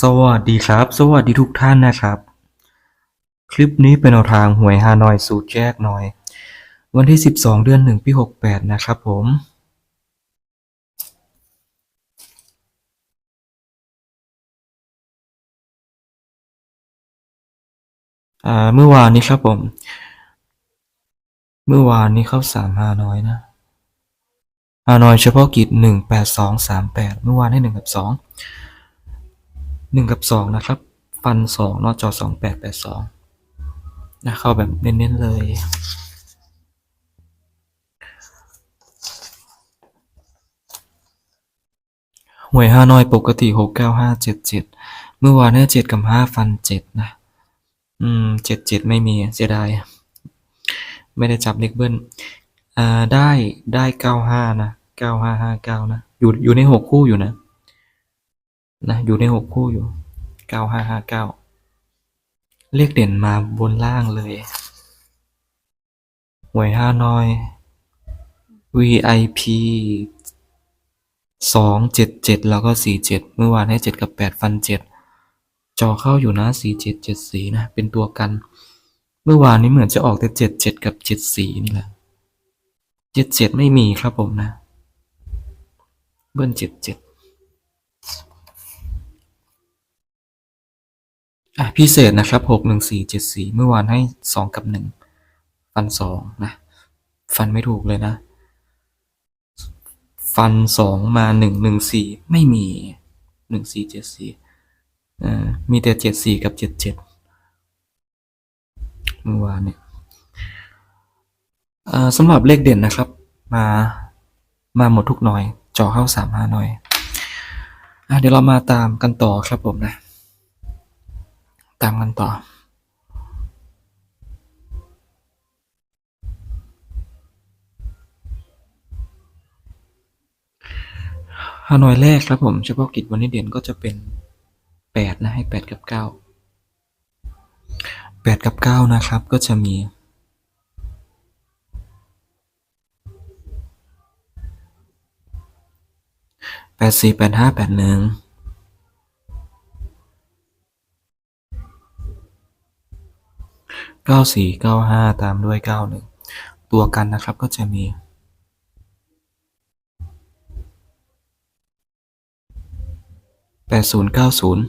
สวัสดีครับ สวัสดีทุกท่านนะครับ คลิปนี้เป็นแนวทางหวยฮานอยสูตรแยกหน่อย วันที่ 12 เดือน1ปี68 นะครับผม อ่า เมื่อวานนี้ครับผม เมื่อวานนี้เข้าสามฮานอยนะฮานอยเฉพาะกิจหนึ่งแปดสองสามแปดเมื่อวานให้หนึ่งกับส องหนึ่งกับสองนะครับ ฟันสองนอกจอสองแปดแปดสองนะเข้าแบบเน้นๆเลย หวยฮานอยปกติหกเก้าห้าเจ็ดเจ็ดเมื่อวานให้เจ็ดกับห้าฟันเจ็ดนะ อืมเจ็ดเจ็ดไม่มีเสียดาย ไม่ได้จับเลขเบิ้ลอ่าได้ได้เก้าห้านะเก้าห้าห้าเก้านะ อยู่อยู่ในหกคู่อยู่นะ นะอยู่ในหกคู่อยู่เก้าห้าห้าเก้าเลขเด่นมาบนล่างเลยหวยห้าน้อย VIP สองเจ็ดเจ็ดแล้วก็สี่เจ็ดเมื่อวานให้เจ็ดกับแปดฟันเจ็ดจอเข้าอยู่นะสี่เจ็ดเจ็ดสีนะ เป็นตัวกัน เมื่อวานนี้เหมือนจะออกแต่เจ็ดเจ็ดกับเจ็ดสีนี่แหละเจ็ดเจ็ดไม่มีครับผมนะ เบิ้ลเจ็ดเจ็ด อะพิเศษนะครับหกหนึ่งสี่เจ็ดสี่เมื่อวานให้สองกับหนึ่งฟันสองนะฟันไม่ถูกเลยนะ ฟันสองมาหนึ่งหนึ่งสี่ไม่มีหนึ่งสี่เจ็ดสี่เอ่มีแต่เจ็ดสี่กับเจ็ดเจ็ดเมื่อวานเนี่ยอ่สำหรับเลขเด่นนะครับ มามาหมดทุกหน่อยจ่อเข้าสามห้าหน่อยอะเดี๋ยวเรามาตามกันต่อครับผมนะ ตามกันต่อฮานอยแรกครับผมเฉพาะกิจวันนี้เด่นก็จะเป็นแปดนะให้แปดกับเก้าแปดกับเก้านะครับก็จะมีแปดสี่แปดห้าแปดหนึ่ง เก้าสี่เก้าห้าตามด้วยเก้าหนึ่งตัวกันนะครับก็จะมีแปดศูนย์เก้าศูนย์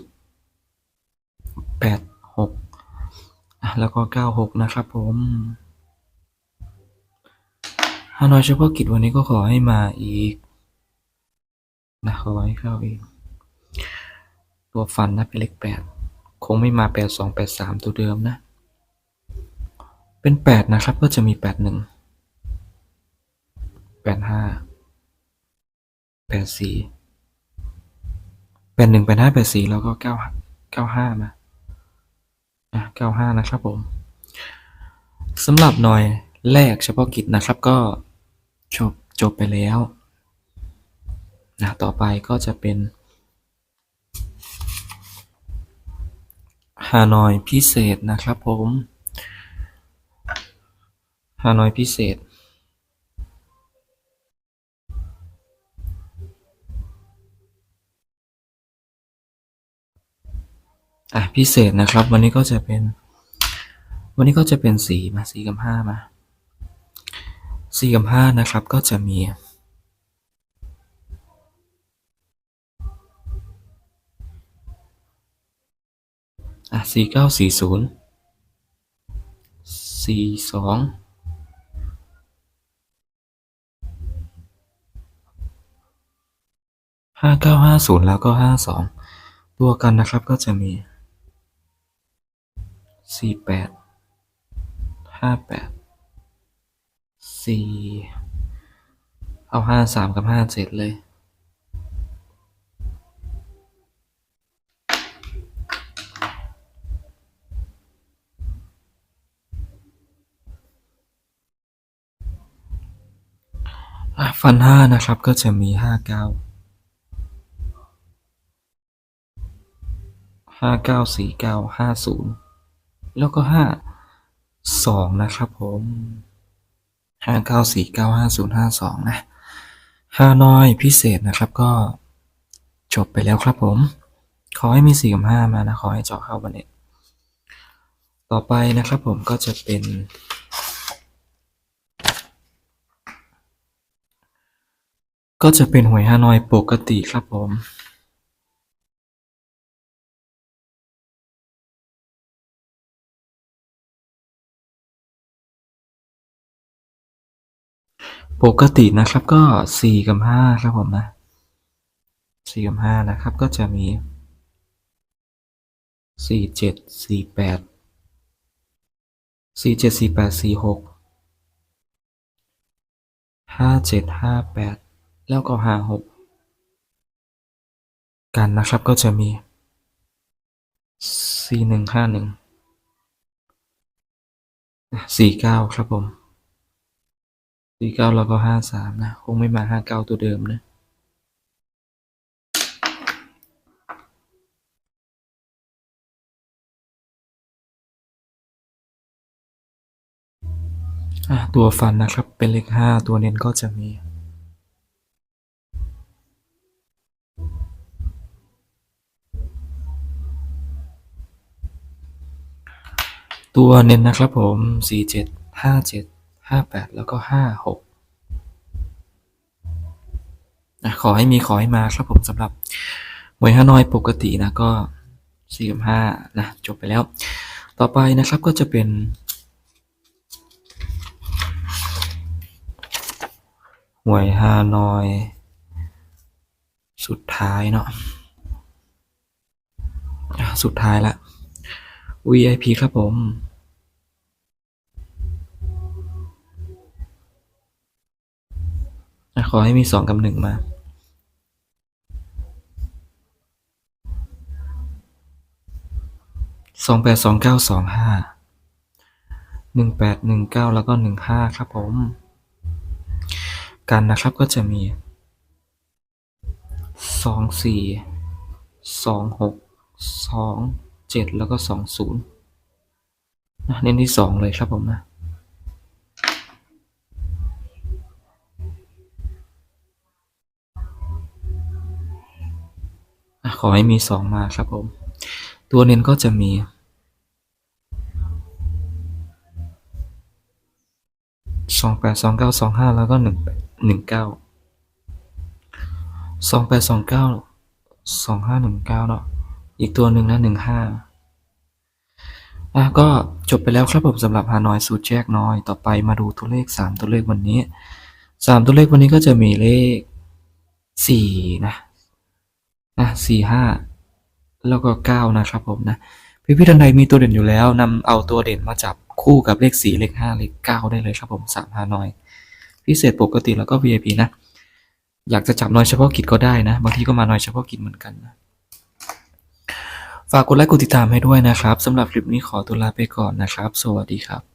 แปดหกแล้วก็เก้าหกนะครับผมฮานอยเฉพาะกิจวันนี้ก็ขอให้มาอีกนะขอให้เข้าอีก ตัวฟันนะเป็นเลขแปดคงไม่มาแปดสองแปดสามตัวเดิมนะ เป็นแปดนะครับ ก็จะมีแปดหนึ่งแปดห้าแปดสี่เป็นหนึ่งเป็นห้าเป็นสี่แล้วก็เก้าเก้าห้ามาอะเก้าห้านะครับผมสำหรับหน่อยแรกเฉพาะกิจนะครับก็จบจบไปแล้วนะต่อไปก็จะเป็นฮานอยพิเศษนะครับผม ฮานอยพิเศษ อะพิเศษนะครับ วันนี้ก็จะเป็น วันนี้ก็จะเป็นสีมาสีกับห้ามาสีกับห้านะครับก็จะมีอะสี่เก้าสี่ศูนย์สี่สอง ห้าเก้าห้าศูนย์แล้วก็ห้าสองตัวกันนะครับก็จะมีสี่แปดห้าแปดสี่เอาห้าสามกับห้าเจ็ดเลยฟันห้านะครับก็จะมีห้าเก้า ห้าเก้าสี่เก้าห้าศูนย์แล้วก็ห้าสองนะครับผมห้าเก้าสี่เก้าห้าศูนย์ห้าสองนะฮานอยพิเศษนะครับก็จบไปแล้วครับผม ขอให้มีสี่กับห้ามานะ ขอให้เจาะเข้าวันนี้ต่อไปนะครับผมก็จะเป็นก็จะเป็นหวยฮานอยปกติครับผม ปกตินะครับก็สี่กับห้าครับผมนะสี่กับห้านะครับ ก็จะมีสี่เจ็ดสี่แปดสี่เจ็ดสี่แปดสี่หกห้าเจ็ดห้าแปดแล้วก็ห้าหกกันนะครับก็จะมีสี่หนึ่งห้าหนึ่งสี่เก้าครับผม สี่เก้าแล้วก็ห้าสามนะ คงไม่มาห้าเก้าตัวเดิมนะตัวฟันนะครับเป็นเลขห้าตัวเน้นก็จะมีตัวเน้นนะครับผมสี่เจ็ด ห้าแปดแล้วก็ห้าหกนะขอให้มีขอให้มาครับผมสำหรับหวยฮานอยปกตินะก็สี่กับห้านะจบไปแล้ว ต่อไปนะครับก็จะเป็น หวยฮานอย สุดท้ายเนาะอะสุดท้ายละ VIP ครับผม ขอให้มีสองกับหนึ่งมา สองแปดสองเก้าสองห้า หนึ่งแปดหนึ่งเก้าแล้วก็หนึ่งห้าครับผม กันนะครับก็จะมีสองสี่สองหกสองเจ็ดแล้วก็สองศูนย์นะเน้นที่สองเลยครับผมนะ ขอให้มีสองมาครับผม ตัวเน้นก็จะมีสองแปดสองเก้าสองห้าแล้วก็หนึ่งหนึ่งเก้าสองแปดสองเก้าสองห้าหนึ่งเก้าเนาะอีกตัวหนึ่งนะหนึ่งห้าอะก็จบไปแล้วครับผมสำหรับฮานอยสูตรแยกน้อย ต่อไปมาดูตัวเลขสามตัวเลขวันนี้สามตัวเลขวันนี้ก็จะมีเลขสี่นะ นะสี่ห้าแล้วก็เก้านะครับผมนะพี่พี่ท่านใดมีตัวเด่นอยู่แล้วนำเอาตัวเด่นมาจับคู่กับเลขสี่เลขห้าเลขเก้าได้เลยครับผมสามฮานอย พิเศษปกติแล้วก็ VIP นะ อยากจะจับน้อยเฉพาะกิจก็ได้นะ บางทีก็มาน้อยเฉพาะกิจเหมือนกันนะฝากกดไลค์กดติดตามให้ด้วยนะครับสำหรับคลิปนี้ขอตัวลาไปก่อนนะครับ สวัสดีครับ